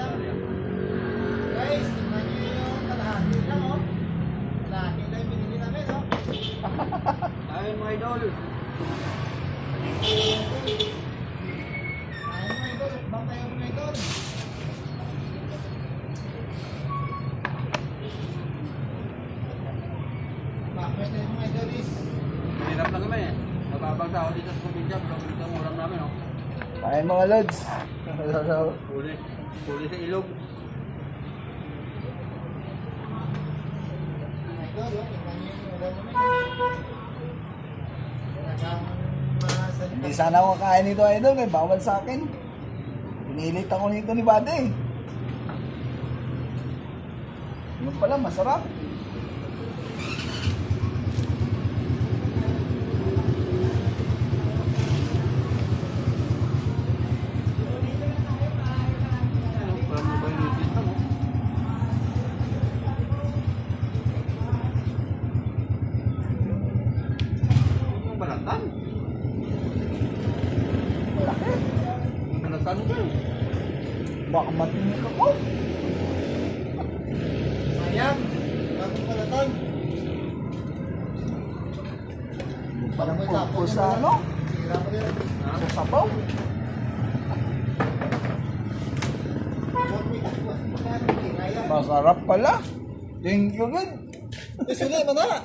lang. Guys, tingnan niyo yung kalahati lang, oh. Kalahati lang yung binili namin, oh. Ayun mga idol. Ayun, mga idol. Bang tayo, mga idol. Bakit tayo, mga idol, is? Mahirap na kami eh. Nababang tao dito sa probinsya, pero dito ang ulam namin oh. Kain mga lods. Huli. Huli sa ilog. Hindi sana ako kain nito idol, may bawal sa akin. Pinilit ako nito ni Bade. Yung pala, masarap. Ang balatan. Malaki. Ko eh. Baka matinik ako. Sayang. Bagong palatan. Parang pulpo sa ano? Sa sabaw. Masarap pala. Thank you, good. Gusto mana?